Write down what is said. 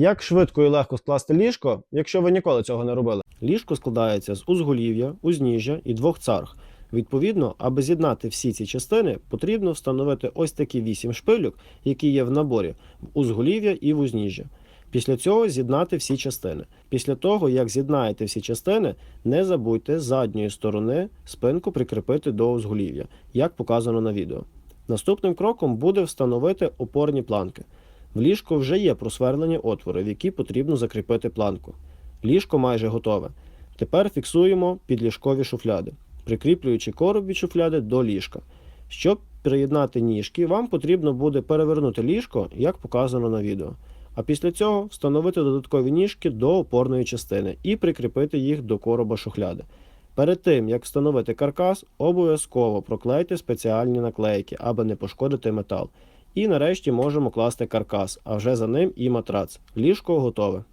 Як швидко і легко скласти ліжко, якщо ви ніколи цього не робили? Ліжко складається з узголів'я, узніжжя і двох царг. Відповідно, аби з'єднати всі ці частини, потрібно встановити ось такі вісім шпилюк, які є в наборі в узголів'я і в узніжжя. Після цього з'єднати всі частини. Після того, як з'єднаєте всі частини, не забудьте з задньої сторони спинку прикріпити до узголів'я, як показано на відео. Наступним кроком буде встановити опорні планки. В ліжку вже є просверлені отвори, в які потрібно закріпити планку. Ліжко майже готове. Тепер фіксуємо підліжкові шуфляди, прикріплюючи короб від шуфляди до ліжка. Щоб приєднати ніжки, вам потрібно буде перевернути ліжко, як показано на відео. А після цього встановити додаткові ніжки до опорної частини і прикріпити їх до короба шухляди. Перед тим, як встановити каркас, обов'язково проклейте спеціальні наклейки, аби не пошкодити метал. І нарешті можемо класти каркас, а вже за ним і матрац. Ліжко готове.